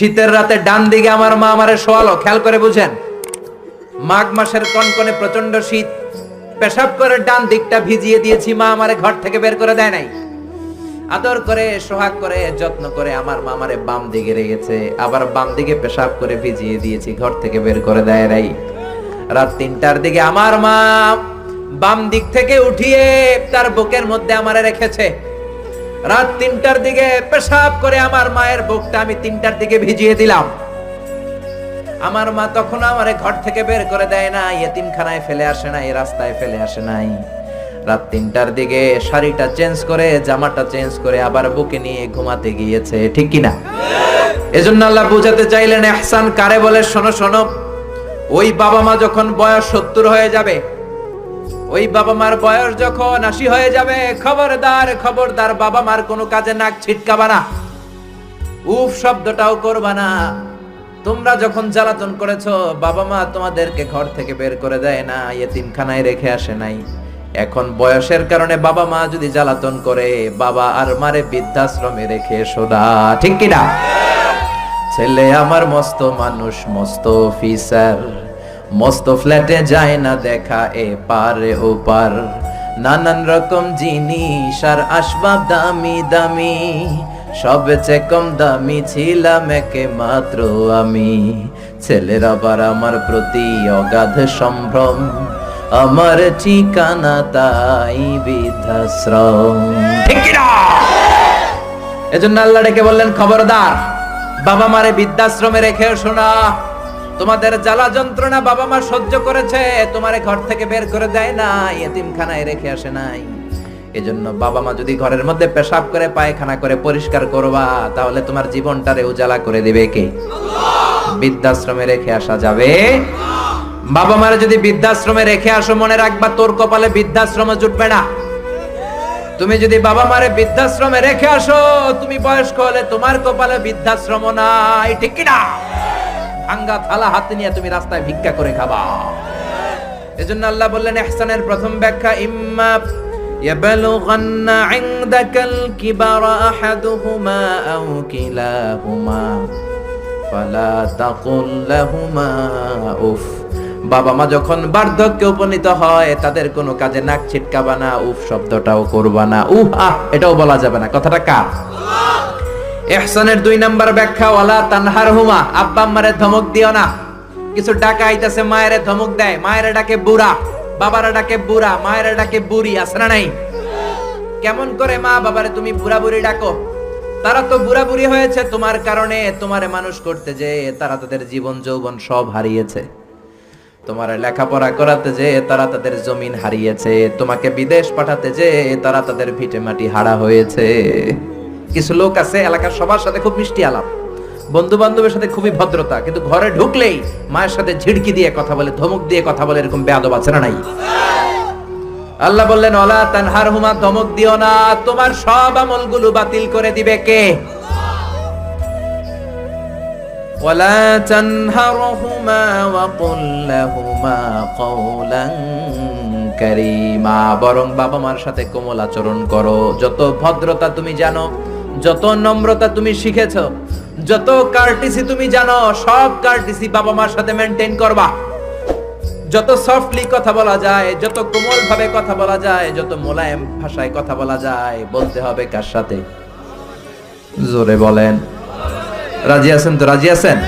শীতের রাতে ডান দিকে আমার মা আমারে শোয়ালো, খেয়াল করে বুঝেন। মাঘ মাসের কনকনে প্রচণ্ড শীত, পেশাব করে ডান দিকটা ভিজিয়ে দিয়েছি, মা আমারে ঘর থেকে বের করে দেয় নাই। আদর করে, সোহাগ করে, যত্ন করে আমার মা আমারে বাম দিকে রেখেছে, আবার বাম দিকে পেশাব করে ভিজিয়ে দিয়েছি, ঘর থেকে বের করে দেয় নাই। রাত তিনটার দিকে আমার মা বাম দিক থেকে উঠিয়ে তার বুকের মধ্যে আমারে রেখেছে। রাত তিনটার দিকে পেশাব করে আমার মায়ের বুকটা আমি তিনটার দিকে ভিজিয়ে দিলাম। আমার মা তখন আমারে ঘর থেকে বের করে দেয় না ইয়েতিমখানায় ফেলে আসে না নাই, রাস্তায় ফেলে আসে নাই। রাত তিনটার দিকে শাড়িটা চেঞ্জ করে, জামাটা চেঞ্জ করে আবার বুকে নিয়ে ঘুমাতে গিয়েছে, ঠিক কিনা এজন্য আল্লাহ বুঝাতে চাইলেন, এহসান কারে বলে? শোনো শোনো, ওই বাবা মা যখন বয়স সত্তর হয়ে যাবে ওই বাবা মার বয়স যখন আশি হয়ে যাবে, খবরদার খবরদার বাবা মার কোনো কাজে নাক ছিটকাবা না। উফ, শব্দটাও করবা না। তোমরা যখন জ্বালাতন করেছ, বাবা মা তোমাদেরকে ঘর থেকে বের করে দেয় না ইয়েতিমখানায় রেখে আসে নাই। এখন বয়সের কারণে বাবা মা যদি জ্বালাতন করে, বাবা আর মারে বৃদ্ধাশ্রমে রেখে সোনা ঠিক কিনা? ছেলে আমার মস্ত মানুষ, মস্ত অফিসার। মস্ত ফ্ল্যাটে যায় না দেখা এ পারে ও পার। নানান রকম জিনিস আর আসবাব দামি দামি সবচেয়ে কম দামি ছিলাম একে মাত্র আমি। ছেলের আবার আমার প্রতি অগাধ সম্ভ্রম আমার ঠিকানা তাই বৃদ্ধাশ্রম? এজন্য আল্লাহ ডেকে বললেন খবরদার বাবা মারে বৃদ্ধাশ্রমে রেখে শোনা। তোমাদের জ্বালা যন্ত্রণা বাবা মা সহ্য করেছে, তোমারে ঘর থেকে বের করে দেয় না এতিমখানায় রেখে আসে নাই। এজন্য বাবা মা যদি ঘরের মধ্যে পেশাব করে, পায়খানা করে পরিষ্কার করবা, তাহলে তোমার জীবনটারে উজালা করে দিবে কে? বৃদ্ধাশ্রমে রেখে আসা যাবে। বাবা মারে যদি বৃদ্ধাশ্রমে রেখে আসো, মনে রাখবা তোর কপালে বৃদ্ধাশ্রমে জুটবে না। তুমি যদি বাবা মারে বৃদ্ধাশ্রমে রেখে আসো, তুমি বয়স্ক হলে তোমার কপালে বৃদ্ধাশ্রম নাই, ঠিক কিনা? ভাঙ্গা থালা হাতে নিয়ে তুমি রাস্তায় ভিক্ষা করে খাবা এজন্য আল্লাহ বললেন ইহসানের প্রথম ব্যাখ্যা ইম্মা يبلغن عندك الكبر أحدهما أو كلاهما فلا تقل لهما উফ বাবা মা যখন বার্ধক্যে উপনীত হয় তাদের কোনো কাজে নাক ছিটকাবা না উফ শব্দটাও করবা না উহ আহ এটাও বলা যাবে না কথাটা কার এহসানের দুই নাম্বার ব্যাখ্যা ওয়ালা তানহার হুমা আব্বা আম্মারে ধমক দিও না। কিছু ডাকা আইতাছে, মায়েরে ধমক দেয়। মায়েরে ডাকে বুড়া, বাবারা ডাকে বুড়া, মায়েরা ডাকে বুড়ি, আছে না নাই? কেমন করে মা বাবারে তুমি বুড়া বুড়ি ডাকো? তারা তো বুড়া বুড়ি হয়েছে, তোমার কারণে তোমারে মানুষ করতে যে তারা তাদের জীবন যৌবন সব হারিয়েছে। তোমার লেখাপড়া করাতে যে তারা তাদের জমিন হারিয়েছে। তোমাকে বিদেশ পাঠাতে যে তারা তাদের ভিটে মাটি হারা হয়েছে। কিছু লোক আছে, এলাকার সবার সাথে খুব মিষ্টি আলাপ। বন্ধু বান্ধবের সাথে খুবই ভদ্রতা, কিন্তু ঘরে ঢুকলেই মায়ের সাথে ঝিড়কি দিয়ে কথা বলে, ধমক দিয়ে কথা বলে এরকম বেয়াদব আছে না নাই? আল্লাহ বললেন ওলা তানহার হুমা ধমক দিও না, তোমার সব আমলগুলো বাতিল করে দিবে কে? ওয়ালা তানহারহুমা ওয়া কুল লাহুমা কওলান কারীমা। বরং বাবা মার সাথে কোমল আচরণ করো। যত ভদ্রতা তুমি জানো যত নম্রতা তুমি শিখেছ, যত কার্টিসি তুমি জানো, সব কার্টিসি বাবা মার সাথে মেনটেন করবা। যত সফটলি কথা বলা যায়, যত কোমল ভাবে কথা বলা যায়, যত মোলায়েম ভাষায় কথা বলা যায়, বলতে হবে কার সাথে? জোরে বলেন। রাজি আছেন তো? রাজি আছেন?